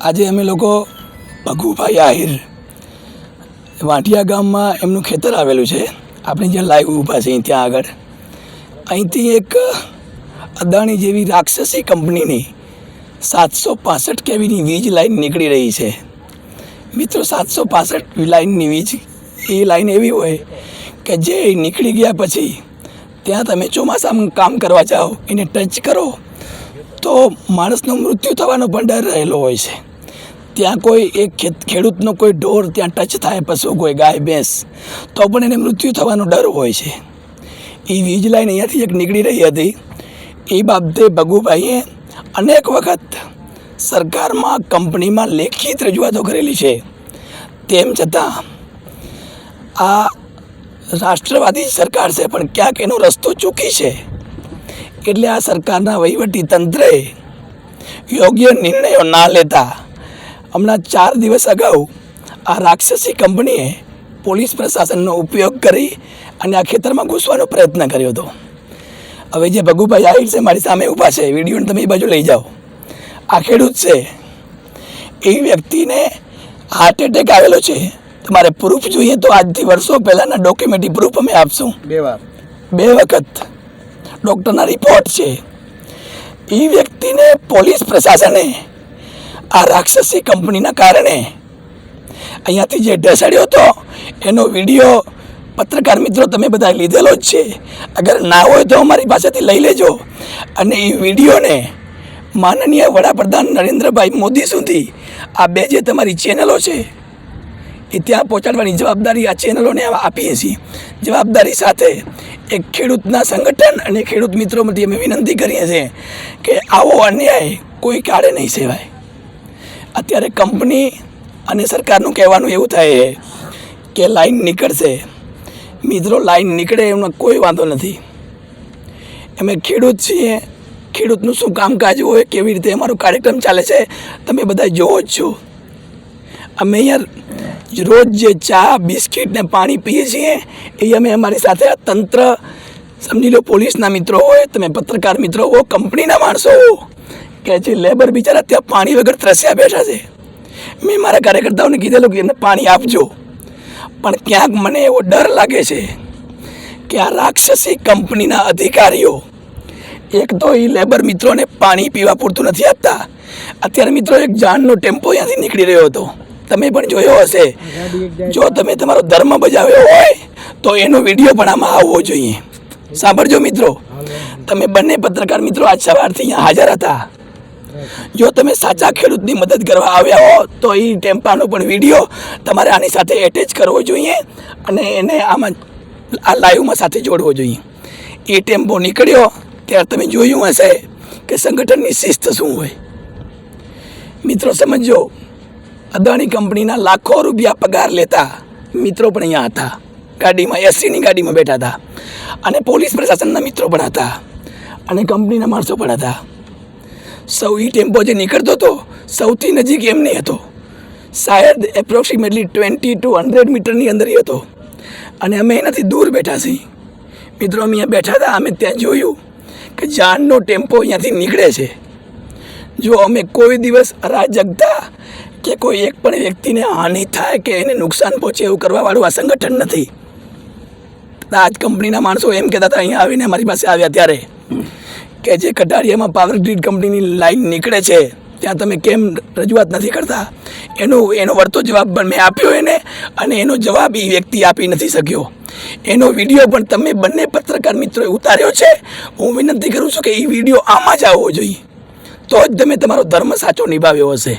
આજે અમે લોકો ભગુભાઈ આહિર વાંટિયા ગામમાં એમનું ખેતર આવેલું છે. આપણે જ્યાં લાઈવ ઊભા છે ત્યાં આગળ. અહીંથી એક અદાણી જેવી રાક્ષસી કંપનીની સાતસો પાસઠ કેવીની વીજ લાઈન નીકળી રહી છે. મિત્રો, સાતસો પાસઠ લાઈનની વીજ એ લાઈન એવી હોય કે જે નીકળી ગયા પછી ત્યાં તમે ચોમાસામાં કામ કરવા જાઓ, એને ટચ કરો તો માણસનું મૃત્યુ થવાનો પણ ડર રહેલો હોય છે. ત્યાં કોઈ એક ખેડૂતનો કોઈ ઢોર ત્યાં ટચ થાય પશુ કોઈ ગાય, ભેંસ, તો પણ એને મૃત્યુ થવાનો ડર હોય છે. એ વીજ લાઈન અહીંયાથી એક નીકળી રહી હતી. એ બાબતે ભગુભાઈએ અનેક વખત સરકારમાં, કંપનીમાં લેખિત રજૂઆતો કરેલી છે. તેમ છતાં આ રાષ્ટ્રવાદી સરકાર છે, પણ ક્યાંક એનો રસ્તો ચૂકી છે. એટલે આ સરકારના વહીવટી તંત્રે યોગ્ય નિર્ણયો ના લેતા હમણાં ચાર દિવસ અગાઉ આ રાક્ષસી કંપનીએ પોલીસ પ્રશાસનનો ઉપયોગ કરી અને આ ખેતરમાં ઘૂસવાનો પ્રયત્ન કર્યો હતો. હવે જે ભગુભાઈ આહિર છે મારી સામે ઊભા છે વિડીયોને તમે એ બાજુ લઈ જાઓ. આ ખેડૂત છે. એ વ્યક્તિને હાર્ટ એટેક આવેલો છે. તમારે પ્રૂફ જોઈએ તો આજથી વર્ષો પહેલાંના ડોક્યુમેન્ટરી પ્રૂફ અમે આપશું. બે વાર. બે વખત. ડૉક્ટરના રિપોર્ટ છે. એ વ્યક્તિને પોલીસ પ્રશાસને, આ રાક્ષસી કંપનીના કારણે અહીંયાથી જે ઢસડ્યો હતો, એનો વીડિયો પત્રકાર મિત્રો તમે બધા લીધેલો જ છે. અગર ના હોય તો અમારી પાસેથી લઈ લેજો. અને એ વિડીયોને માનનીય વડાપ્રધાન નરેન્દ્રભાઈ મોદી સુધી આ બે જે તમારી ચેનલો છે એ ત્યાં પહોંચાડવાની જવાબદારી આ ચેનલોને આપીએ છીએ. જવાબદારી સાથે એક ખેડૂતના સંગઠન અને ખેડૂત મિત્રોમાંથી અમે વિનંતી કરીએ છીએ કે આવો અન્યાય કોઈ કાળે નહીં સેવાય. અત્યારે કંપની અને સરકારનું કહેવાનું એવું થાય છે કે લાઈન નીકળશે. મિત્રો, લાઈન નીકળે એમનો કોઈ વાંધો નથી. અમે ખેડૂત છીએ. ખેડૂતનું શું કામકાજ હોય, કેવી રીતે અમારો કાર્યક્રમ ચાલે છે, તમે બધા જોવો જ છો. અમે અહીંયા રોજ જે ચા, બિસ્કિટ ને પાણી પીએ છીએ, એ અમે અમારી સાથે આ તંત્ર, સમજી લો પોલીસના મિત્રો હોય, તમે પત્રકાર મિત્રો હો, કંપનીના માણસો હો, કે જે લેબર બિચારા ત્યાં પાણી વગર ત્રસ્યા બેઠા છે. મેં મારા કાર્યકર્તાઓને કીધેલું કે એને પાણી આપજો. પણ ક્યાંક મને એવો ડર લાગે છે કે આ રાક્ષસી કંપનીના અધિકારીઓ એક તો એ લેબર મિત્રોને પાણી પીવા પૂરતું નથી આપતા. અત્યારે મિત્રો એક જાણનો ટેમ્પો અહીંયાથી નીકળી રહ્યો હતો. તમે પણ જોયો હશે. જો તમે તમારો ધર્મ બજાવ્યો હોય, તો એનો વીડિયો પણ આમાં આવવો જોઈએ. સાંભળજો મિત્રો. તમે બંને પત્રકાર મિત્રો આજ સવારથી અહીંયા હાજર હતા. જો તમે સાચા ખેડૂતની મદદ કરવા આવ્યા હો, તો એ ટેમ્પાનો પણ વીડિયો તમારે આની સાથે એટેચ કરવો જોઈએ અને એને આમાં આ લાઈવમાં સાથે જોડવો જોઈએ. એ ટેમ્પો નીકળ્યો, ત્યારે તમે જોયું હશે કે સંગઠનની શિસ્ત શું હોય. મિત્રો સમજો અદાણી કંપનીના લાખો રૂપિયા પગાર લેતા મિત્રો પણ અહીંયા હતા. ગાડીમાં એસીની ગાડીમાં બેઠા હતા. અને પોલીસ પ્રશાસનના મિત્રો પણ હતા. અને કંપનીના માણસો પણ હતા. સૌ એ ટેમ્પો જે નીકળતો હતો, સૌથી નજીક એમની હતો. શાયદ એપ્રોક્સિમેટલી ટ્વેન્ટી ટુ હંડ્રેડ મીટરની અંદર એ હતો. અને અમે એનાથી દૂર બેઠા છીએ. મિત્રો, અમે અહીંયા બેઠા હતા, અમે ત્યાં જોયું કે જાનનો ટેમ્પો અહીંયાથી નીકળે છે. જો અમે કોઈ દિવસ અરાજકતા કે કોઈ એક પણ વ્યક્તિને હાનિ થાય કે એને નુકસાન પહોંચે એવું કરવાવાળું આ સંગઠન નથી. આજ કંપનીના માણસો એમ કહેતા હતા, અહીંયા આવીને મારી પાસે આવ્યા ત્યારે કે જે કટારિયામાં પાવર ગ્રીડ કંપનીની લાઈન નીકળે છે, ત્યાં તમે કેમ રજૂઆત નથી કરતા? એનો એનો વળતો જવાબ પણ મેં આપ્યો એને અને એનો જવાબ એ વ્યક્તિ આપી નથી શક્યો. એનો વીડિયો પણ તમે બંને પત્રકાર મિત્રોએ ઉતાર્યો છે. હું વિનંતી કરું છું કે એ વીડિયો આમાં જ આવવો જોઈએ. તો જ તમે તમારો ધર્મ સાચો નિભાવ્યો હશે.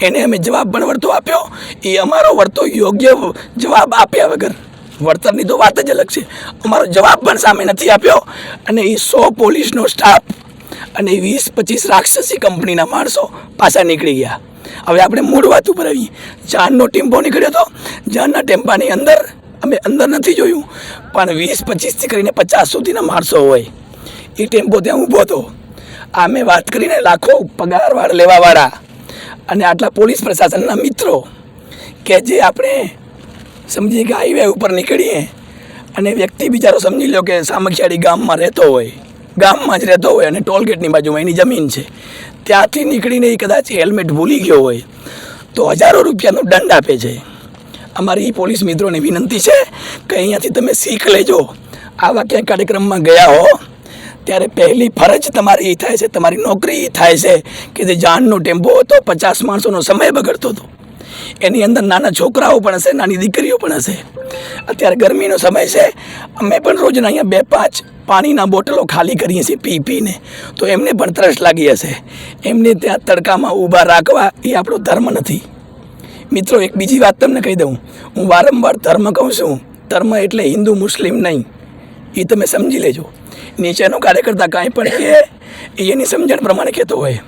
એને અમે જવાબ પણ વળતો આપ્યો. એ અમારો વળતો યોગ્ય જવાબ આપ્યા વગર. વળતરની તો વાત જ અલગ છે. અમારો જવાબ પણ સામે નથી આપ્યો. અને એ સો પોલીસનો સ્ટાફ અને વીસ પચીસ રાક્ષસી કંપનીના માણસો પાછા નીકળી ગયા. હવે આપણે મૂળ વાત ઉપર આવીએ. જાનનો ટેમ્પો નીકળ્યો હતો જાનના ટેમ્પાની અંદર અમે અંદર નથી જોયું, પણ વીસ પચીસથી કરીને પચાસ સુધીના માણસો હોય. એ ટેમ્પો ત્યાં ઊભો હતો. આ મેં વાત કરીને લાખો પગારવાળા, લેવાવાળા અને આટલા પોલીસ પ્રશાસનના મિત્રો કે જે આપણે સમજીએ કે હાઈવે ઉપર નીકળીએ અને વ્યક્તિ બિચારો સમજી લો કે સામખિયાળી ગામમાં રહેતો હોય, ગામમાં જ રહેતો હોય અને ટોલગેટની બાજુમાં એની જમીન છે, ત્યાંથી નીકળીને એ કદાચ હેલ્મેટ ભૂલી ગયો હોય તો હજારો રૂપિયાનો દંડ આપે છે. અમારી પોલીસ મિત્રોને વિનંતી છે કે અહીંયાથી તમે શીખ લેજો. આવા ક્યાંય કાર્યક્રમમાં ગયા હો ત્યારે પહેલી ફરજ તમારી એ થાય છે, તમારી નોકરી એ થાય છે કે જે જાનનો ટેમ્પો હતો, પચાસ માણસોનો સમય બગડતો હતો. એની અંદર નાના છોકરાઓ પણ હશે, નાની દીકરીઓ પણ હશે. અત્યારે ગરમીનો સમય છે, અમે પણ રોજના અહીંયા બે પાંચ પાણીના બોટલો ખાલી કરીએ છીએ પી પીને. તો એમને પણ તરસ લાગી હશે. એમને ત્યાં તડકામાં ઊભા રાખવા એ આપણો ધર્મ નથી. મિત્રો, એક બીજી વાત તમને કહી દઉં. હું વારંવાર ધર્મ કહું છું. ધર્મ એટલે હિન્દુ મુસ્લિમ નહીં. એ તમે સમજી લેજો. નીચેનો કાર્યકર્તા કાંઈ પણ કહે એની સમજણ પ્રમાણે કહેતો હોય.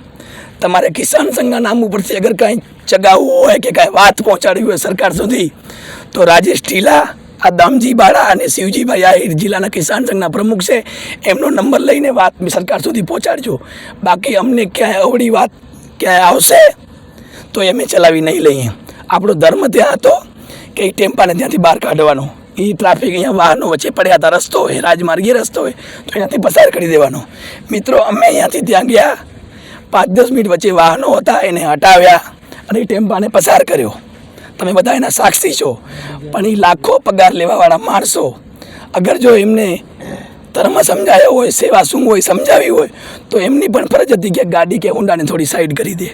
તમારે કિસાન સંઘના નામ ઉપરથી અગર કાંઈ ચગાવવું હોય કે કાંઈ વાત પહોંચાડવી હોય સરકાર સુધી, તો રાજેશ ઢીલા, આ દામજી બાળા અને શિવજીભાઈ આહિર જિલ્લાના કિસાન સંઘના પ્રમુખ છે. એમનો નંબર લઈને વાત સરકાર સુધી પહોંચાડજો. બાકી અમને ક્યાંય અવળી વાત ક્યાંય આવશે, તો એ અમે ચલાવી નહીં લઈએ. આપણો ધર્મ ત્યાં હતો કે એ ટેમ્પાને ત્યાંથી બહાર કાઢવાનો. એ ટ્રાફિક અહીંયા વાહનો વચ્ચે પડ્યા હતા રસ્તો હોય રાજમાર્ગીય રસ્તો હોય, તો અહીંયાથી પસાર કરી દેવાનો. મિત્રો, અમે અહીંયાથી ત્યાં ગયા, પાંચ દસ મિનિટ વચ્ચે વાહનો હતા, એને હટાવ્યા અને એ ટેમ્પાને પસાર કર્યો. તમે બધા એના સાક્ષી છો, પણ એ લાખો પગાર લેવાવાળા માણસો, અગર જો એમને ધર્મ સમજાયો હોય, સેવા શું હોય, સમજાવી હોય, તો એમની પણ ફરજ હતી કે ગાડી કે ઊંડાને થોડી સાઈડ કરી દે.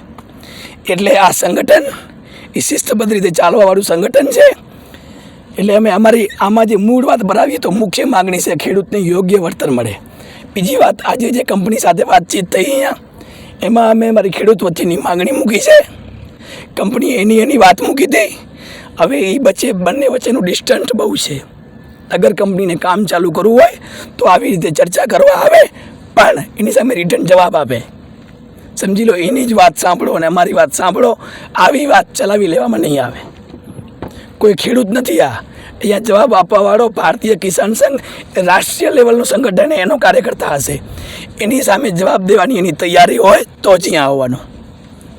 એટલે આ સંગઠન એ શિસ્તબદ્ધ રીતે ચાલવાવાળું સંગઠન છે એટલે અમે અમારી આમાં જે મૂળ વાત ભરાવીએ તો મુખ્ય માગણી છે ખેડૂતને યોગ્ય વળતર મળે. બીજી વાત, આજે જે કંપની સાથે વાતચીત થઈ અહીંયા, એમાં અમે મારી ખેડૂત વચ્ચેની માગણી મૂકી છે. કંપની એની એની વાત મૂકી દઈ. હવે એ વચ્ચે બંને વચ્ચેનું ડિસ્ટન્સ બહુ છે. અગર કંપનીને કામ ચાલુ કરવું હોય, તો આવી રીતે ચર્ચા કરવા આવે, પણ એની સામે રિટર્ન જવાબ આપે. સમજી લો, એની જ વાત સાંભળો અને અમારી વાત સાંભળો, આવી વાત ચલાવી લેવામાં નહીં આવે. કોઈ ખેડૂત નથી આ. અહીંયા જવાબ આપવાવાળો ભારતીય કિસાન સંઘ રાષ્ટ્રીય લેવલનું સંગઠન એનો કાર્યકર્તા હશે. એની સામે જવાબ દેવાની એની તૈયારી હોય તો જ અહીંયા આવવાનું.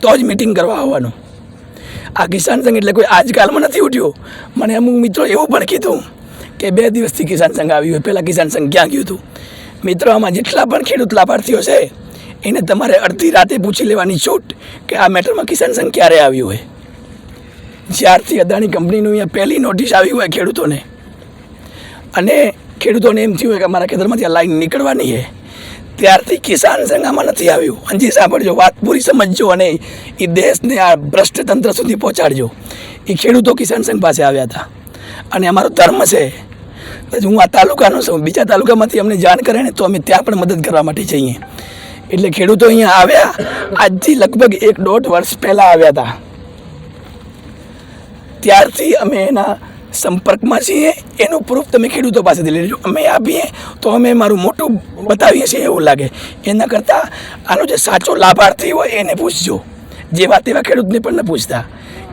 તો જ મિટિંગ કરવા આવવાનું. આ કિસાન સંઘ એટલે કોઈ આજકાલમાં નથી ઉઠ્યું. મને અમુક મિત્રો એવું પણ કીધું કે બે દિવસથી કિસાન સંઘ આવ્યું હોય. પહેલાં કિસાન સંઘ ક્યાં ગયું હતું? મિત્રો, આમાં જેટલા પણ ખેડૂત લાભાર્થીઓ છે, એને તમારે અડધી રાતે પૂછી લેવાની છૂટ કે આ મેટરમાં કિસાન સંઘ ક્યારે આવ્યું હોય. જ્યારથી અદાણી કંપનીનું અહીંયા પહેલી નોટિસ આવી હોય ખેડૂતોને. અને ખેડૂતોને એમ થયું હોય કે અમારા ખેતરમાંથી આ લાઈન નીકળવાની છે. ત્યારથી કિસાન સંઘ આમાં નથી આવ્યું. અંજી સાંભળજો, વાત પૂરી સમજજો અને એ દેશને આ ભ્રષ્ટ તંત્ર સુધી પહોંચાડજો. એ ખેડૂતો કિસાન સંઘ પાસે આવ્યા હતા. અને અમારો ધર્મ છે. હું આ તાલુકાનો છું. બીજા તાલુકામાંથી અમને જાણ કરે ને તો અમે ત્યાં પણ મદદ કરવા માટે જઈએ. એટલે ખેડૂતો અહીંયા આવ્યા. આજથી લગભગ એક દોઢ વર્ષ પહેલાં આવ્યા હતા. ત્યારથી અમે એના સંપર્કમાં છીએ. એનું પ્રૂફ તમે ખેડૂતો પાસેથી લઈ લેજો અમે આપીએ તો અમે મારું મોટું બતાવીએ છીએ એવું લાગે. એના કરતાં આનો જે સાચો લાભાર્થી હોય એને પૂછજો. જે વાત એવા ખેડૂતને પણ ન પૂછતા.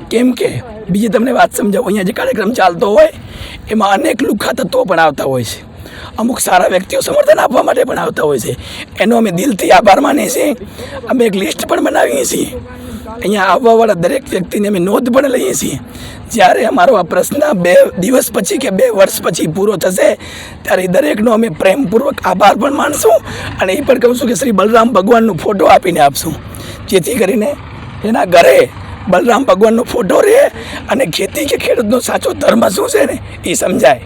કેમ કે બીજી તમને વાત સમજાવું. અહીંયા જે કાર્યક્રમ ચાલતો હોય, એમાં અનેક લુખા તત્વો પણ આવતા હોય છે. અમુક સારા વ્યક્તિઓ સમર્થન આપવા માટે પણ આવતા હોય છે. એનો અમે દિલથી આભાર માનીએ છીએ. અમે એક લિસ્ટ પણ બનાવીએ છીએ. અહીંયા આવવાવાળા દરેક વ્યક્તિને અમે નોંધ પણ લઈએ છીએ. જ્યારે અમારો આ પ્રશ્ન બે દિવસ પછી કે બે વર્ષ પછી પૂરો થશે, ત્યારે એ દરેકનો અમે પ્રેમપૂર્વક આભાર પણ માનશું અને એ પણ કહું છું કે શ્રી બલરામ ભગવાનનો ફોટો આપીને આપશું. જેથી કરીને એના ઘરે બલરામ ભગવાનનો ફોટો રહે અને ખેતી કે ખેડૂતનો સાચો ધર્મ શું છે ને એ સમજાય.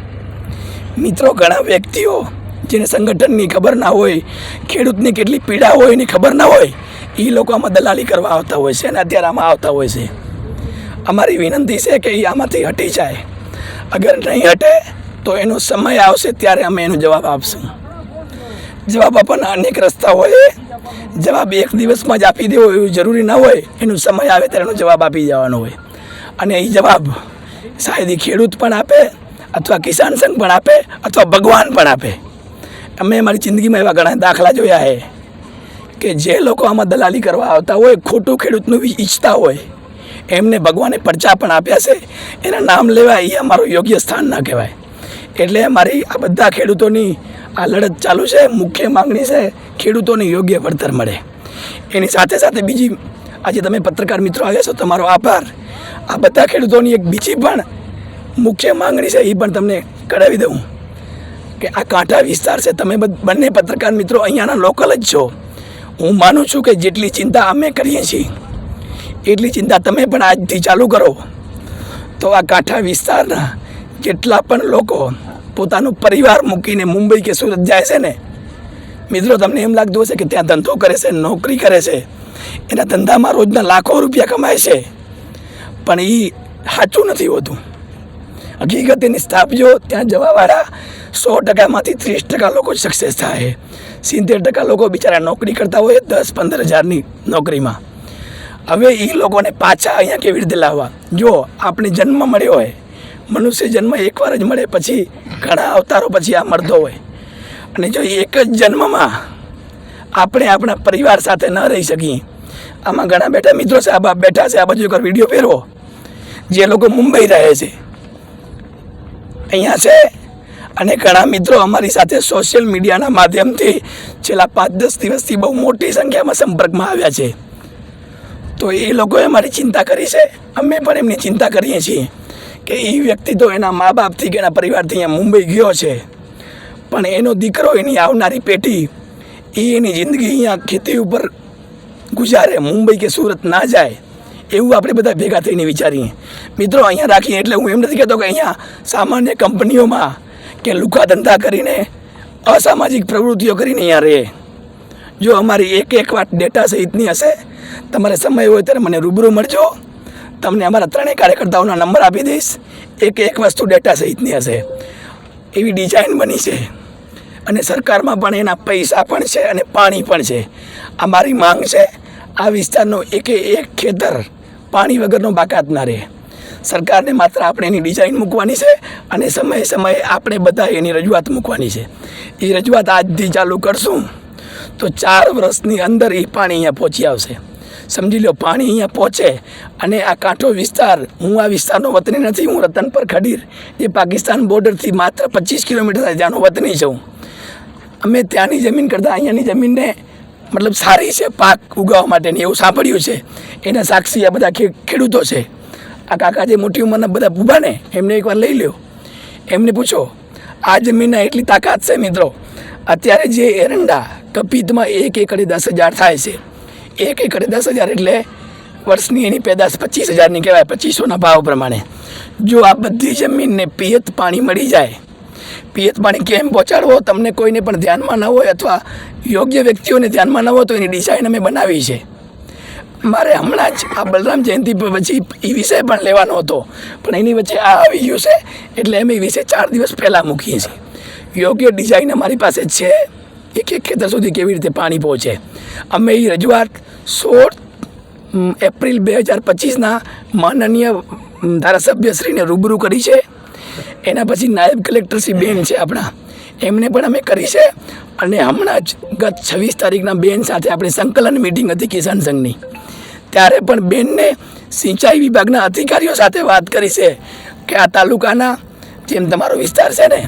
મિત્રો, ઘણા વ્યક્તિઓ જેને સંગઠનની ખબર ના હોય, ખેડૂતની કેટલી પીડા હોય એની ખબર ના હોય એ લોકો આમાં દલાલી કરવા આવતા હોય છે અને અત્યારે આમાં આવતા હોય છે. અમારી વિનંતી છે કે એ આમાંથી હટી જાય. અગર નહીં હટે, તો એનો સમય આવશે ત્યારે અમે એનો જવાબ આપશું. જવાબ આપવાના અનેક રસ્તા હોય. જવાબ એક દિવસમાં જ આપી દેવો એવું જરૂરી ના હોય. એનો સમય આવે ત્યારે એનો જવાબ આપી જવાનો હોય. અને એ જવાબ શાયદ ખેડૂત પણ આપે, અથવા કિસાન સંઘ પણ આપે, અથવા ભગવાન પણ આપે. અમે અમારી જિંદગીમાં એવા ઘણા દાખલા જોયા છે. કે જે લોકો આમાં દલાલી કરવા આવતા હોય, ખોટું ખેડૂતનું બી ઈચ્છતા હોય, એમને ભગવાને પરચા પણ આપ્યા છે. એના નામ લેવા એ અમારું યોગ્ય સ્થાન ના કહેવાય. એટલે મારી આ બધા ખેડૂતોની આ લડત ચાલુ છે. મુખ્ય માંગણી છે, ખેડૂતોને યોગ્ય વળતર મળે. એની સાથે સાથે બીજી, આજે તમે પત્રકાર મિત્રો આવ્યા છો, તમારો આભાર. આ બધા ખેડૂતોની એક બીજી પણ મુખ્ય માંગણી છે એ પણ તમને કરાવી દઉં. કે આ કાંઠા વિસ્તાર છે, તમે બંને પત્રકાર મિત્રો અહીંયાના લોકલ જ છો. હું માનું છું કે જેટલી ચિંતા અમે કરીએ છીએ, એટલી ચિંતા તમે પણ આજથી ચાલુ કરો. તો આ કાંઠા વિસ્તારના જેટલા પણ લોકો પોતાનો પરિવાર મૂકીને મુંબઈ કે સુરત જાય છે ને, મિત્રો, તમને એમ લાગતું હશે કે ત્યાં ધંધો કરે છે, નોકરી કરે છે, એના ધંધામાં રોજના લાખો રૂપિયા કમાય છે. પણ એ સાચું નથી હોતું. હકીકત એની સ્થાપજો, ત્યાં જવાવાળા સો ટકામાંથી ત્રીસ ટકા લોકો સક્સેસ થાય. સિત્તેર ટકા લોકો બિચારા નોકરી કરતા હોય દસ પંદર હજારની નોકરીમાં. હવે એ લોકોને પાછા અહીંયા કેવી રીતે લાવવા? જો આપણે જન્મ મળ્યો હોય, મનુષ્ય જન્મ એકવાર જ મળે પછી ઘણા અવતારો પછી આ મળતો હોય. અને જો એક જ જન્મમાં આપણે આપણા પરિવાર સાથે ન રહી શકીએ, આમાં ઘણા બેઠા મિત્રો છે, આ બેઠા છે, આ બાજુ એક વીડિયો પહેરવો જે લોકો મુંબઈ રહે છે, અહીંયા છે અને ઘણા મિત્રો અમારી સાથે સોશિયલ મીડિયાના માધ્યમથી છેલ્લા પાંચ દસ દિવસથી બહુ મોટી સંખ્યામાં સંપર્કમાં આવ્યા છે. તો એ લોકોએ અમારી ચિંતા કરી છે. અમે પણ એમની ચિંતા કરીએ છીએ કે એ વ્યક્તિ તો એના મા બાપથી કે એના પરિવારથી અહીંયા મુંબઈ ગયો છે. પણ એનો દીકરો એની આવનારી પેઢી, એ એની જિંદગી અહીંયા ખેતી ઉપર ગુજારે, મુંબઈ કે સુરત ના જાય, એવું આપણે બધા ભેગા થઈને વિચારીએ. મિત્રો, અહીંયા રાખીએ એટલે હું એમ નથી કહેતો કે અહીંયા સામાન્ય કંપનીઓમાં કે લુકા ધંધા કરીને, અસામાજિક પ્રવૃત્તિઓ કરીને અહીંયા રહે. જો અમારી એક એક વાત ડેટા સહિતની હશે, તમારે સમય હોય ત્યારે મને રૂબરૂ મળજો. તમને અમારા ત્રણેય કાર્યકર્તાઓના નંબર આપી દઈશ. એક એક વસ્તુ ડેટા સહિતની હશે. એવી ડિઝાઇન બની છે. અને સરકારમાં પણ એના પૈસા પણ છે અને પાણી પણ છે. આ મારી માંગ છે, આ વિસ્તારનો એકે એક ખેતર પાણી વગરનો બાકાત ના રહે. સરકારને માત્ર આપણે એની ડિઝાઇન મૂકવાની છે અને સમયે સમયે આપણે બધા એની રજૂઆત મૂકવાની છે. એ રજૂઆત આજથી ચાલુ કરશું. તો ચાર વર્ષની અંદર એ પાણી અહીંયા પહોંચી આવશે. સમજી લો, પાણી અહીંયા પહોંચે અને આ કાંઠો વિસ્તાર, હું આ વિસ્તારનો વતની નથી, હું રતનપર ખડીર. જે પાકિસ્તાન બોર્ડરથી માત્ર પચીસ કિલોમીટર ત્યાંનો વતની છું. અમે ત્યાંની જમીન કરતાં અહીંયાની જમીનને મતલબ સારી છે, પાક ઉગાવવા માટેની એવું સાંભળ્યું છે. એના સાક્ષી આ બધા ખેડૂતો છે. આ કાકા જે મોટી ઉંમરના બધા ઊભા ને એમને એકવાર લઈ લ્યો. એમને પૂછો આ જમીનના એટલી તાકાત છે મિત્રો? અત્યારે જે એરંડા કપિતમાં એક એકડે દસ હજાર થાય છે. એક એકડે દસ હજાર એટલે વર્ષની એની પેદાશ પચીસ હજારની કહેવાય, પચીસોના ભાવ પ્રમાણે. જો આ બધી જમીનને પિયત પાણી મળી જાય, પિયત પાણી કેમ પહોંચાડવો? તમને કોઈને પણ ધ્યાનમાં ન હોય અથવા યોગ્ય વ્યક્તિઓને ધ્યાનમાં ન હોય તો એની ડિઝાઇન અમે બનાવી છે. મારે હમણાં જ આ બલરામ જયંતિ પછી એ વિષય પણ લેવાનો હતો. પણ એની વચ્ચે આ આવી ગયું છે, એટલે અમે એ વિષય ચાર દિવસ પહેલાં મૂકીએ છીએ. યોગ્ય ડિઝાઇન અમારી પાસે છે, એક એક ખેતર સુધી કેવી રીતે પાણી પહોંચે. અમે એ રજૂઆત સોળ એપ્રિલ બે હજાર પચીસના માનનીય ધારાસભ્યશ્રીને રૂબરૂ કરી છે. એના પછી નાયબ કલેક્ટર શ્રી બેન છે આપણા. એમને પણ અમે કરી છે. અને હમણાં જ ગત છવ્વીસ તારીખના બેન સાથે આપણે સંકલન મિટિંગ હતી કિસાન સંઘની. ત્યારે પણ બેનને સિંચાઈ વિભાગના અધિકારીઓ સાથે વાત કરી છે કે આ તાલુકાના જેમ તમારો વિસ્તાર છે ને,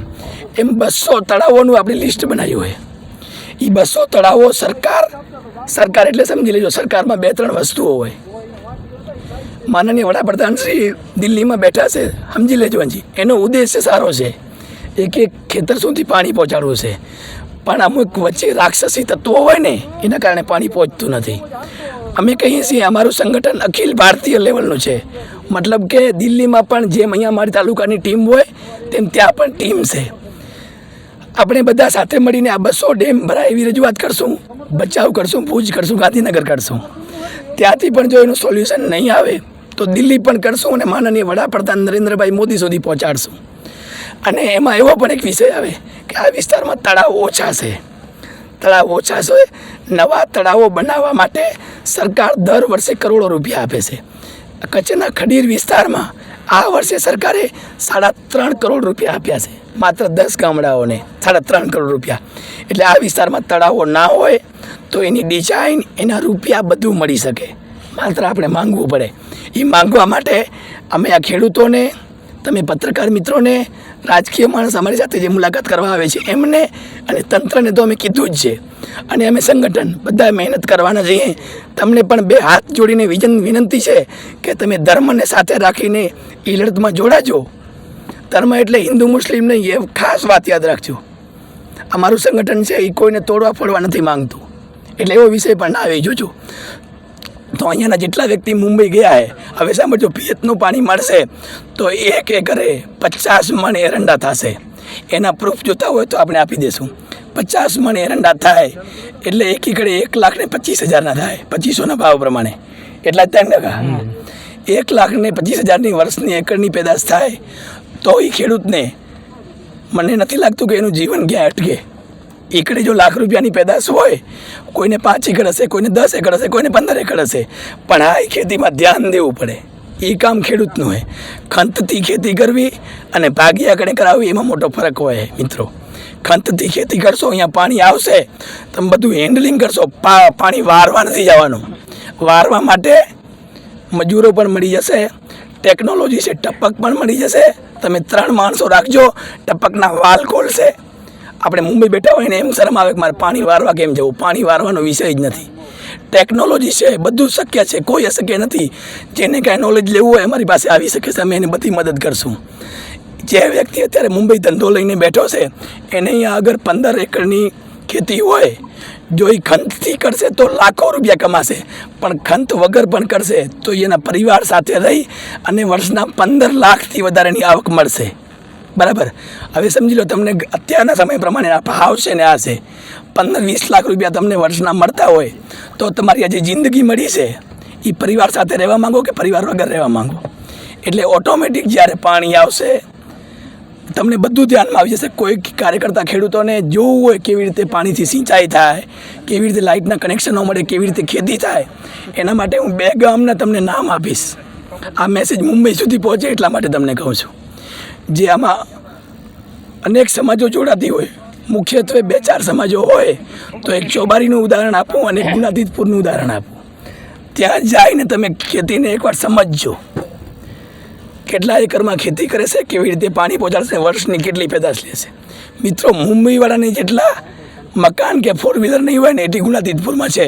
એમ બસો તળાવોનું આપણે લિસ્ટ બનાવ્યું હોય. એ બસો તળાવો સરકાર સરકાર એટલે સમજી લેજો સરકારમાં બે ત્રણ વસ્તુઓ હોય. માનનીય વડાપ્રધાન શ્રી દિલ્હીમાં બેઠા છે, સમજી લેજો હજી. એનો ઉદ્દેશ્ય સારો છે. એક એક ખેતર સુધી પાણી પહોંચાડવું છે. પણ અમુક વચ્ચે રાક્ષસી તત્વો હોય ને, એના કારણે પાણી પહોંચતું નથી. અમે કહીએ છીએ અમારું સંગઠન અખિલ ભારતીય લેવલનું છે. મતલબ કે દિલ્હીમાં પણ જેમ અહીંયા અમારી તાલુકાની ટીમ હોય, તેમ ત્યાં પણ ટીમ છે. આપણે બધા સાથે મળીને આ બસો ડેમ ભરાય એવી રજૂઆત કરશું, બચાવ કરશું, ભૂજ કરશું, ગાંધીનગર કરશું. ત્યાંથી પણ જો એનું સોલ્યુશન નહીં આવે, તો દિલ્હી પણ કરશું અને માનનીય વડાપ્રધાન નરેન્દ્રભાઈ મોદી સુધી પહોંચાડશું. અને એમાં એવો પણ એક વિષય આવે કે આ વિસ્તારમાં તળાવ ઓછા છે. તળાવ ઓછા છે નવા તળાવો બનાવવા માટે સરકાર દર વર્ષે કરોડો રૂપિયા આપે છે. કચ્છના ખડીર વિસ્તારમાં આ વર્ષે સરકારે સાડા ત્રણ કરોડ રૂપિયા આપ્યા છે. માત્ર દસ ગામડાઓને સાડા ત્રણ કરોડ રૂપિયા. એટલે આ વિસ્તારમાં તળાવો ના હોય તો એની ડિઝાઇન, એના રૂપિયા બધું મળી શકે. માત્ર આપણે માંગવું પડે. એ માંગવા માટે અમે આ ખેડૂતોને તમે પત્રકાર મિત્રોને, રાજકીય માણસ અમારી સાથે જે મુલાકાત કરવા આવે છે, એમને અને તંત્રને તો અમે કીધું જ છે. અને અમે સંગઠન બધા મહેનત કરવાના છીએ. તમને પણ બે હાથ જોડીને વિજન વિનંતી છે કે તમે ધર્મને સાથે રાખીને એ લડતમાં જોડાજો. ધર્મ એટલે હિન્દુ મુસ્લિમ નહીં, એ ખાસ વાત યાદ રાખજો. અમારું સંગઠન છે એ કોઈને તોડવા ફોડવા નથી માંગતું. એટલે એવો વિષય પણ ના આવી, જોજો. તો અહીંયાના જેટલા વ્યક્તિ મુંબઈ ગયા છે હવે સાંભળજો પિયતનું પાણી મળશે તો એક એકરે પચાસ મણ એરંડા થશે. એના પ્રૂફ જોતા હોય તો આપણે આપી દઈશું પચાસ મણ એરંડા થાય એટલે એક એકડે એક લાખ ને પચીસ હજારના થાય પચીસોના ભાવ પ્રમાણે. એટલા ત્રણ ટકા એક લાખ ને પચીસ હજારની વર્ષની એકરની પેદાશ થાય તો એ ખેડૂતને મને નથી લાગતું કે એનું જીવન ક્યાં અટકે. એકડે જો લાખ રૂપિયાની પેદાશ હોય, કોઈને પાંચ એકડ હશે, કોઈને દસ એકડ હશે, કોઈને પંદર એકડ હશે. પણ આ ખેતીમાં ધ્યાન દેવું પડે. એ કામ ખેડૂતનું હોય. ખંતથી ખેતી કરવી અને ભાગી કણે કરાવવી, એમાં મોટો ફરક હોય મિત્રો. ખંતથી ખેતી કરશો, અહીંયા પાણી આવશે, તમે બધું હેન્ડલિંગ કરશો પાણી વારવા નથી જવાનું. વારવા માટે મજૂરો પણ મળી જશે ટેકનોલોજી છે, ટપક પણ મળી જશે. તમે ત્રણ માણસો રાખજો, ટપકના વાલ ખોલશે. આપણે મુંબઈ બેઠા હોય ને એમ શરમ આવે કે મારે પાણી વારવા કેમ જવું? પાણી વારવાનો વિષય જ નથી. ટેકનોલોજી છે, બધું શક્ય છે, કોઈ અશક્ય નથી. જેને કાંઈ નોલેજ લેવું હોય અમારી પાસે આવી શકે છે, અમે એને બધી મદદ કરશું. જે વ્યક્તિ અત્યારે મુંબઈ ધંધો લઈને બેઠો છે, એને અહીંયા અગર પંદર એકરની ખેતી હોય, જો એ ખંતથી કરશે તો લાખો રૂપિયા કમાશે. પણ ખંત વગર પણ કરશે, તો એના પરિવાર સાથે રહી અને વર્ષના પંદર લાખથી વધારેની આવક મળશે. બરાબર. હવે સમજી લો, તમને અત્યારના સમય પ્રમાણે ભાવ છે ને આ છે. પંદર વીસ લાખ રૂપિયા તમને વર્ષના મળતા હોય તો તમારી આ જે જિંદગી મળી છે. એ પરિવાર સાથે રહેવા માંગો કે પરિવાર વગર રહેવા માંગો? એટલે ઓટોમેટિક જ્યારે પાણી આવશે, તમને બધું ધ્યાનમાં આવી જશે. કોઈ કાર્યકર્તા ખેડૂતોને જોવું હોય કેવી રીતે પાણીથી સિંચાઈ થાય, કેવી રીતે લાઇટના કનેક્શનો મળે, કેવી રીતે ખેતી થાય, એના માટે હું બે ગામના તમને નામ આપીશ. આ મેસેજ મુંબઈ સુધી પહોંચે એટલા માટે તમને કહું છું. જે આમાં અનેક સમાજો જોડાતી હોય, મુખ્યત્વે બે ચાર સમાજો હોય, તો એક ચોબારીનું ઉદાહરણ આપું અને એક ગુનાતીતપુરનું ઉદાહરણ આપું. ત્યાં જઈને તમે ખેતીને એકવાર સમજજો, કેટલા એકરમાં ખેતી કરે છે, કેવી રીતે પાણી પહોંચાડશે, વર્ષની કેટલી પેદાશ લેશે મિત્રો, મુંબઈવાળાની જેટલા મકાન કે ફોર વ્હીલર નહીં હોય ને એટલી ગુનાતીતપુરમાં છે.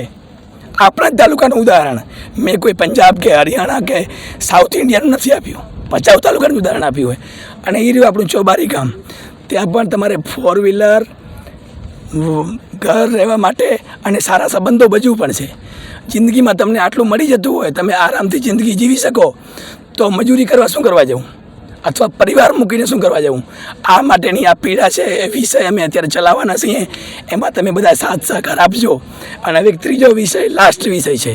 આપણા જ તાલુકાનું ઉદાહરણ. મેં કોઈ પંજાબ કે હરિયાણા કે સાઉથ ઇન્ડિયાનું નથી આપ્યું. ભચાઉ તાલુકાનું ઉદાહરણ આપ્યું હોય. અને એ રહ્યું આપણું ચોબારી ગામ. ત્યાં પણ તમારે ફોર વ્હીલર ઘર રહેવા માટે અને સારા સંબંધો ભજવું પણ છે. જિંદગીમાં તમને આટલું મળી જતું હોય, તમે આરામથી જિંદગી જીવી શકો, તો મજૂરી કરવા શું કરવા જવું? અથવા પરિવાર મૂકીને શું કરવા જવું? આ માટેની આ પીડા છે, એ વિષય અમે અત્યારે ચલાવવાના છીએ. એમાં તમે બધા સાથ સહકાર આપજો. અને હવે એક ત્રીજો વિષય લાસ્ટ વિષય છે.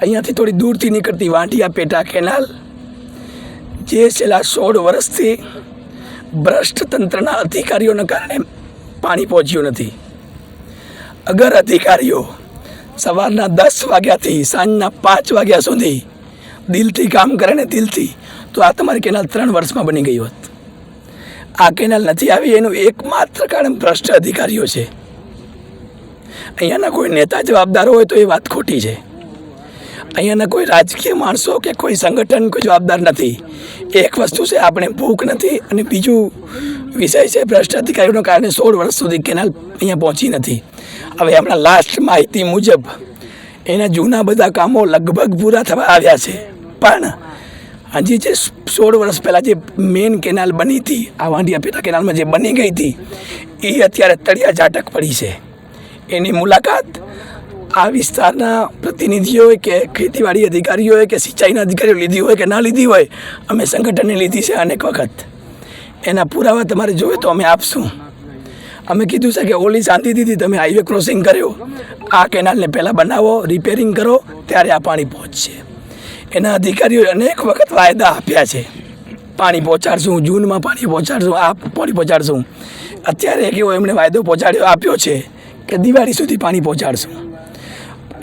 અહીંયાથી થોડી દૂરથી નીકળતી વાંટિયા પેટા કેનાલ જે છેલ્લા સોળ વર્ષથી ભ્રષ્ટ તંત્રના અધિકારીઓના કારણે પાણી પહોંચ્યું નથી. અગર અધિકારીઓ સવારના દસ વાગ્યાથી સાંજના પાંચ વાગ્યા સુધી દિલથી કામ કરે ને દિલથી, તો આ તમારી કેનાલ ત્રણ વર્ષમાં બની ગઈ હોત. આ કેનાલ નથી આવી, એનું એકમાત્ર કારણ ભ્રષ્ટ અધિકારીઓ છે. અહીંયાના કોઈ નેતા જવાબદાર હોય તો એ વાત ખોટી છે. અહીંયાના કોઈ રાજકીય માણસો કે કોઈ સંગઠન, કોઈ જવાબદાર નથી. એક વસ્તુ છે, આપણે ભૂખ નથી અને બીજું વિષય છે, ભ્રષ્ટ અધિકારીઓના કારણે સોળ વર્ષ સુધી કેનાલ અહીંયા પહોંચી નથી. હવે આપણા લાસ્ટ માહિતી મુજબ, એના જૂના બધા કામો લગભગ પૂરા થવા આવ્યા છે. પણ, હજી જે સોળ વર્ષ પહેલાં જે મેઇન કેનાલ બની હતી, આ વાંડિયા પેટા કેનાલમાં જે બની ગઈ હતી એ અત્યારે તળિયા ઝાટક પડી છે. એની મુલાકાત આ વિસ્તારના પ્રતિનિધિઓએ કે ખેતીવાડી અધિકારીઓએ કે સિંચાઈના અધિકારીઓ લીધી હોય કે ના લીધી હોય, અમે સંગઠને લીધી છે અનેક વખત. એના પુરાવા તમારે જોઈએ તો અમે આપશું. અમે કીધું છે કે ઓલી શાંતિ દીધી તમે હાઈવે ક્રોસિંગ કર્યો. આ કેનાલને પહેલાં બનાવો રિપેરિંગ કરો, ત્યારે આ પાણી પહોંચશે. એના અધિકારીઓએ અનેક વખત વાયદા આપ્યા છે. પાણી પહોંચાડશું, જૂનમાં પાણી પહોંચાડશું, આ પાણી પહોંચાડશું. અત્યારે એક એવો એમણે વાયદો પહોંચાડ્યો, આપ્યો છે કે દિવાળી સુધી પાણી પહોંચાડશું.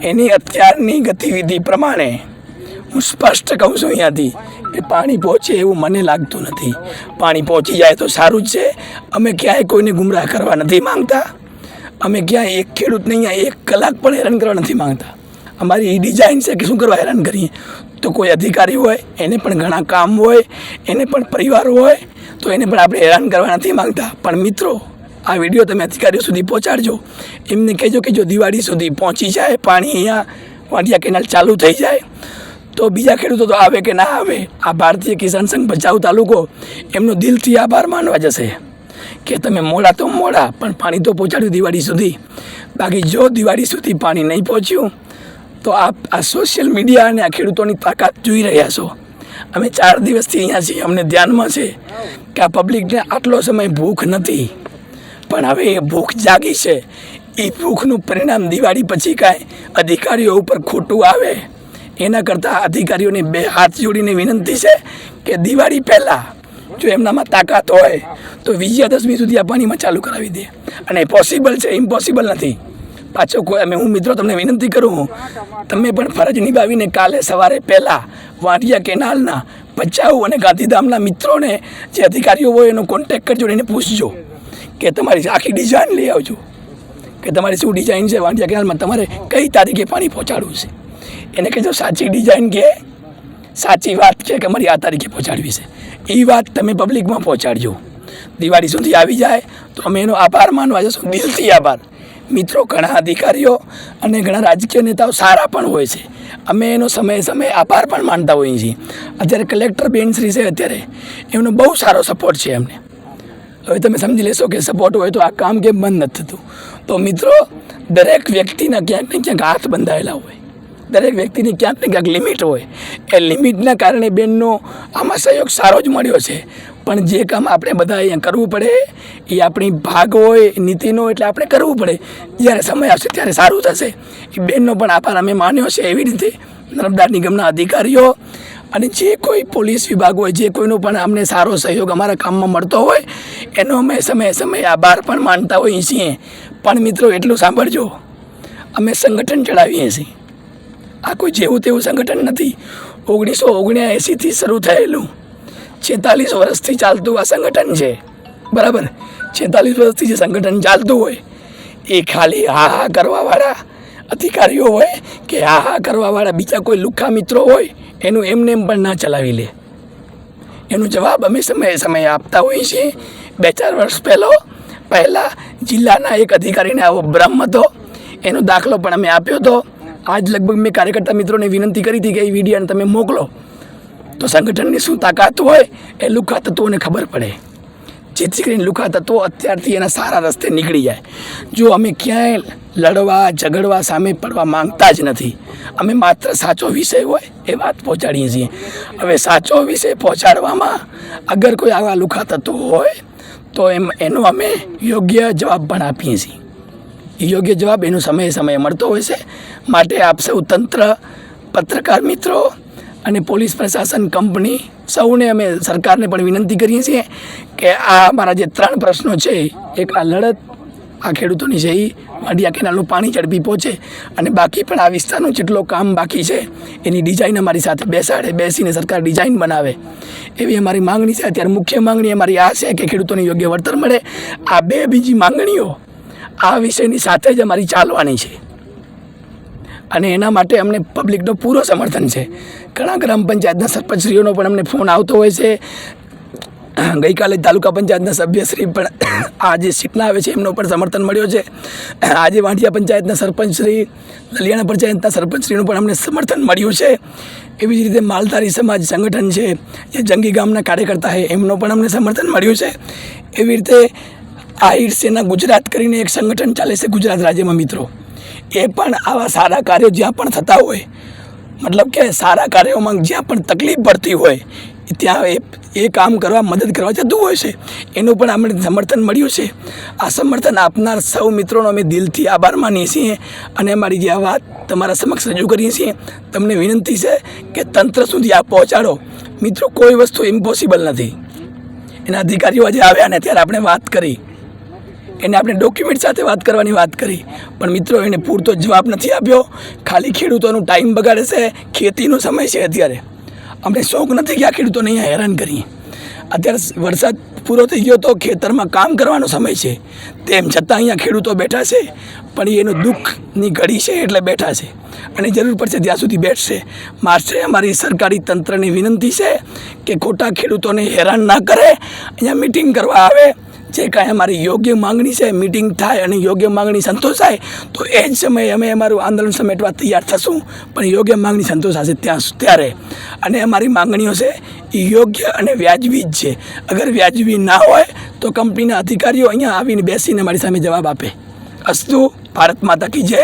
એની અત્યારની ગતિવિધિ પ્રમાણે હું સ્પષ્ટ કહું છું અહીંયાથી કે પાણી પહોંચે એવું મને લાગતું નથી. પાણી પહોંચી જાય તો સારું જ છે. અમે ક્યાંય કોઈને ગુમરાહ કરવા નથી માંગતા. અમે ક્યાંય એક ખેડૂતને અહીંયા એક કલાક પણ હેરાન કરવા નથી માંગતા. અમારી એ ડિઝાઇન છે કે શું કરવા હેરાન કરીએ? તો કોઈ અધિકારી હોય, એને પણ ઘણા કામ હોય, એને પણ પરિવાર હોય, તો એને પણ આપણે હેરાન કરવા નથી માંગતા. પણ મિત્રો આ વીડિયો તમે અધિકારીઓ સુધી પહોંચાડજો. એમને કહેજો કે જો દિવાળી સુધી પહોંચી જાય, પાણી અહીંયા વાંડિયા કેનાલ ચાલુ થઈ જાય, તો બીજા ખેડૂતો તો આવે કે ના આવે, આ ભારતીય કિસાન સંઘ ભચાઉ તાલુકો, એમનો દિલથી આભાર માનવા જશે. કે તમે મોડા તો મોડા, પણ પાણી તો પહોંચાડ્યું દિવાળી સુધી. બાકી જો દિવાળી સુધી પાણી નહીં પહોંચ્યું, તો આપ આ સોશિયલ મીડિયા અને આ ખેડૂતોની તાકાત જોઈ રહ્યા છો. અમે ચાર દિવસથી અહીંયા છીએ, અમને ધ્યાનમાં છે કે આ પબ્લિકને આટલો સમય ભૂખ નથી. પણ હવે એ ભૂખ જાગી છે. એ ભૂખનું પરિણામ દિવાળી પછી કાંઈ અધિકારીઓ ઉપર ખોટું આવે. એના કરતાં અધિકારીઓને બે હાથ જોડીને વિનંતી છે કે દિવાળી પહેલાં જો એમનામાં તાકાત હોય, તો વિજયાદશમી સુધી આ પાણીમાં ચાલુ કરાવી દે. અને પોસિબલ છે ઇમ્પોસિબલ નથી. પાછો કોઈ, અમે હું મિત્રો તમને વિનંતી કરું તમે પણ ફરજ નિભાવીને કાલે સવારે પહેલાં વાંટિયા કેનાલના ભચાઉ અને ગાંધીધામના મિત્રોને જે અધિકારીઓ હોય એનો કોન્ટેક્ટ કરજો એને પૂછજો. કે તમારી આખી ડિઝાઇન લઈ આવજો. કે તમારી શું ડિઝાઇન છે? વાંટિયા કેનાલમાં તમારે કઈ તારીખે પાણી પહોંચાડવું છે? એને કહેજો, સાચી ડિઝાઇન કે સાચી વાત છે કે મારી આ તારીખે પહોંચાડવી છે? એ વાત તમે પબ્લિકમાં પહોંચાડજો. દિવાળી સુધી આવી જાય તો અમે એનો આભાર માનવા જશું. દિલથી આભાર. મિત્રો, ઘણા અધિકારીઓ અને ઘણા રાજકીય નેતાઓ સારા પણ હોય છે. અમે એનો સમયે સમયે આભાર પણ માનતા હોઈએ છીએ. અત્યારે કલેક્ટર બેનશ્રી છે અત્યારે. એમનો બહુ સારો સપોર્ટ છે એમને. હવે તમે સમજી લેશો કે સપોર્ટ હોય તો આ કામ કેમ બંધ નથી થતું? તો મિત્રો, દરેક વ્યક્તિના ક્યાંક ને ક્યાંક હાથ બંધાયેલા હોય. દરેક વ્યક્તિની ક્યાંક ને ક્યાંક લિમિટ હોય. એ લિમિટના કારણે બેનનો આમાં સહયોગ સારો જ મળ્યો છે. પણ જે કામ આપણે બધા અહીંયા કરવું પડે, એ આપણી ભાગ હોય, નીતિનો એટલે આપણે કરવું પડે. જ્યારે સમય આવશે ત્યારે સારું થશે. એ બેનનો પણ આભાર અમે માન્યો છે એવી રીતે. નર્મદા નિગમના અધિકારીઓ અને જે કોઈ પોલીસ વિભાગ હોય, જે કોઈનો પણ અમને સારો સહયોગ અમારા કામમાં મળતો હોય, એનો અમે સમયે સમયે આભાર પણ માનતા હોઈએ છીએ. પણ મિત્રો, એટલું સાંભળજો. અમે સંગઠન ચડાવીએ છીએ. આ કોઈ જેવું તેવું સંગઠન નથી. ઓગણીસો ઓગણએંસીથી શરૂ થયેલું. છેતાલીસ વર્ષથી ચાલતું આ સંગઠન છે. બરાબર? છેતાલીસ વર્ષથી જે સંગઠન ચાલતું હોય, એ ખાલી હા હા કરવાવાળા અધિકારીઓ હોય કે હા હા કરવાવાળા બીજા કોઈ લુખ્ખા મિત્રો હોય, એનું એમને એમ પણ ના ચલાવી લે. એનો જવાબ અમે સમયે સમયે આપતા હોઈએ છીએ. બે ચાર વર્ષ પહેલો પહેલાં જિલ્લાના એક અધિકારીને આવો ભ્રમ હતો. એનો દાખલો પણ અમે આપ્યો હતો. આજ લગભગ મેં કાર્યકર્તા મિત્રોને વિનંતી કરી હતી કે એ વિડીયાને તમે મોકલો. તો સંગઠનની શું તાકાત હોય એ લુખા તત્વોને ખબર પડે. જેથી કરીને લુખા તત્વો અત્યારથી એના સારા રસ્તે નીકળી જાય. જો અમે ક્યાંય લડવા, ઝઘડવા સામે પડવા માંગતા જ નથી. અમે માત્ર સાચો વિષય હોય એ વાત પહોંચાડીએ છીએ. હવે સાચો વિષય પહોંચાડવામાં અગર કોઈ આવા લુખા તત્વો હોય, તો એમ, એનો અમે યોગ્ય જવાબ પણ આપીએ છીએ. યોગ્ય જવાબ એનો સમયે સમયે મળતો હોય છે. માટે આપ સૌ તંત્ર, પત્રકાર મિત્રો અને પોલીસ પ્રશાસન કંપની સૌને અમે સરકારને પણ વિનંતી કરીએ છીએ કે આ અમારા જે ત્રણ પ્રશ્નો છે, એક આ લડત, આ ખેડૂતોની છે એ વાડિયા કેનાલનું પાણી ઝડપી પહોંચે અને બાકી પણ આ વિસ્તારનું જેટલો કામ બાકી છે, એની ડિઝાઇન અમારી સાથે બેસાડે, બેસીને સરકાર ડિઝાઇન બનાવે. એવી અમારી માંગણી છે. અત્યારે મુખ્ય માંગણી અમારી આ છે કે ખેડૂતોને યોગ્ય વળતર મળે. આ બે બીજી માંગણીઓ આ વિષયની સાથે જ અમારી ચાલવાની છે. અને એના માટે અમને પબ્લિકનો પૂરો સમર્થન છે. ઘણા ગ્રામ પંચાયતના સરપંચશ્રીઓનો પણ અમને ફોન આવતો હોય છે. ગઈકાલે તાલુકા પંચાયતના સભ્યશ્રી પણ આ જે સીટના આવે છે, એમનો પણ સમર્થન મળ્યો છે. આજે વાંઢિયા પંચાયતના સરપંચશ્રી, લલિયાણા પંચાયતના સરપંચશ્રીનું પણ અમને સમર્થન મળ્યું છે. એવી જ રીતે માલધારી સમાજ સંગઠન છે, જે જંગી ગામના કાર્યકર્તા છે, એમનો પણ અમને સમર્થન મળ્યું છે. એવી રીતે આહિર સેના ગુજરાત કરીને એક સંગઠન ચાલે છે ગુજરાત રાજ્યમાં મિત્રો. એ પણ આવા સારા કાર્યો જ્યાં પણ થતા હોય, મતલબ કે સારા કાર્યોમાં જ્યાં પણ તકલીફ પડતી હોય, ત્યાં એ એ કામ કરવા મદદ કરવા જતું હોય છે. એનું પણ અમને સમર્થન મળ્યું છે. આ સમર્થન આપનાર સૌ મિત્રોનો અમે દિલથી આભાર માનીએ છીએ અને અમારી જે આ વાત તમારા સમક્ષ રજૂ કરીએ છીએ, તમને વિનંતી છે કે તંત્ર સુધી આ પહોંચાડો. મિત્રો, કોઈ વસ્તુ ઇમ્પોસિબલ નથી. એના અધિકારીઓ આજે આવ્યા ને ત્યારે આપણે વાત કરી. એને આપણે ડોક્યુમેન્ટ સાથે વાત કરવાની વાત કરી. પણ મિત્રો, એને પૂરતો જવાબ નથી આપ્યો. ખાલી ખેડૂતોનું ટાઈમ બગાડે છે. ખેતીનો સમય છે અત્યારે. અમને શોખ નથી કે આ ખેડૂતોને અહીંયા હેરાન કરીએ. અત્યારે વરસાદ પૂરો થઈ ગયો તો ખેતરમાં કામ કરવાનો સમય છે. તેમ છતાં અહીંયા ખેડૂતો બેઠા છે. પણ એનું દુઃખની ઘડી છે એટલે બેઠા છે. અને જરૂર પડશે ત્યાં સુધી બેઠશે. માસ્ટરે અમારી સરકારી તંત્રની વિનંતી છે કે ખોટા ખેડૂતોને હેરાન ના કરે. અહીંયા મિટિંગ કરવા આવે. જે કાંઈ અમારી યોગ્ય માંગણી છે મિટિંગ થાય અને યોગ્ય માંગણી સંતોષાય, તો એ જ સમયે અમે અમારું આંદોલન સમેટવા તૈયાર થશું. પણ યોગ્ય માંગણી સંતોષાશે ત્યાં ત્યારે. અને અમારી માંગણીઓ છે, એ યોગ્ય અને વ્યાજબી જ છે. અગર વ્યાજબી ના હોય, તો કંપનીના અધિકારીઓ અહીંયા આવીને બેસીને મારી સામે જવાબ આપે. અસ્તુ, ભારત માતા કી જય.